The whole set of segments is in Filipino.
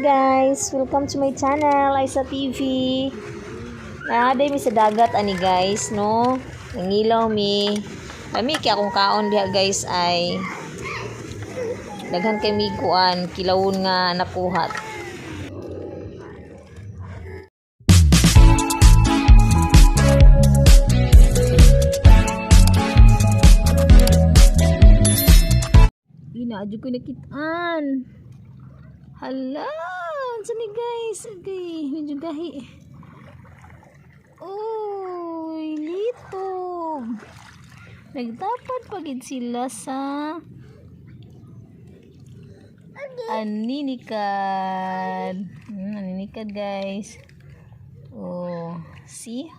guys? Welcome to my channel, Isa TV. Naaday mi sa dagat ani guys, no? Nangilaw mi. Lami kaya akong kaon diha guys ay daghan kay mi kuan kilawon nga nakuhat. Ina, adyo ko nakitaan. Hala, sa ni guys. Okay, medyo gahi. Uy, lito. Nagdapat pagid sila sa aninikad. Hmm, aninikad guys. Oh, see?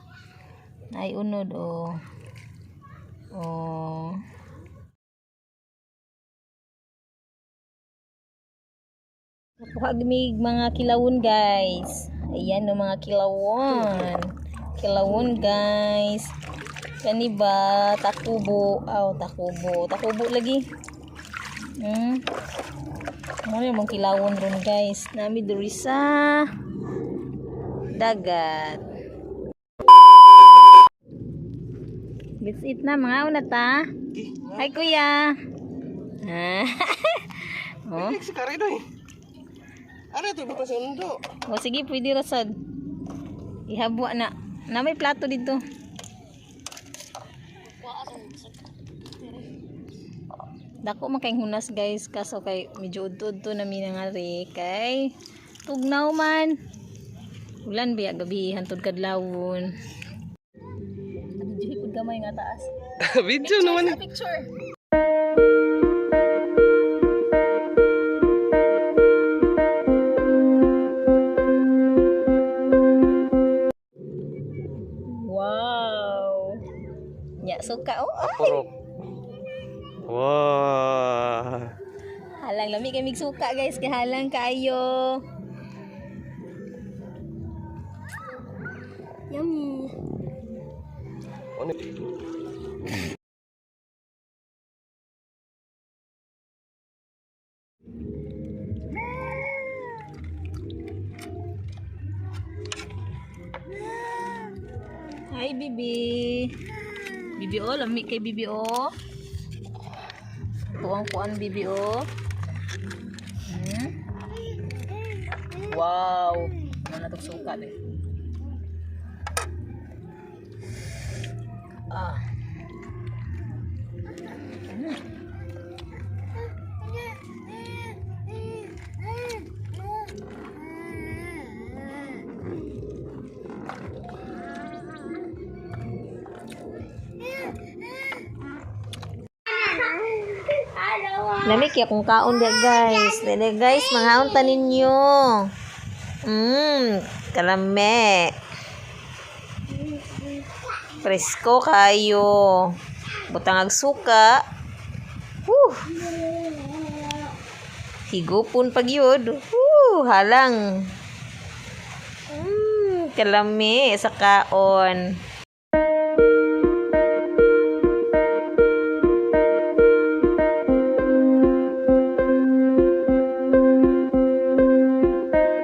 Ay unod oh. Oh. Napakagmig mga kilawon guys. Ayan no mga kilawon. Kilawon guys. Kani ba takubo? Aw, takubo. Takubo lagi. Hmm. Ano yung mga kilawon ron guys. Nami diri sa dagat. Let's eat na mga una ta. Hi kuya. Ah. oh. Ay, si Karino eh. Ano ito? Bukas sa undo. O sige, pwede rasad. Ihabwa na. Na may plato dito. Dako man kay hunas guys kaso kay medyo udto na mi nangari kay tugnaw man. Ulan biya gabi hantod kadlawon. Video pud gamay nga taas. Video naman. Picture. Nya suka oh. Ay. Purok. Wow. Halang lami kay mig suka guys, kay halang kayo. Yummy. Ano? Hi, Bibi. Bibi O, lami kay Bibi O. Kuang-kuan Bibi O. Hmm? Wow. Mana to suka deh. Lami kaya kung kaon di guys. Dili guys, mga unta ninyo. Mmm, kalame. Presko kayo. Butang ag suka. Woo. Higupon pag yun. Woo, halang. Mmm, kalame sa kaon.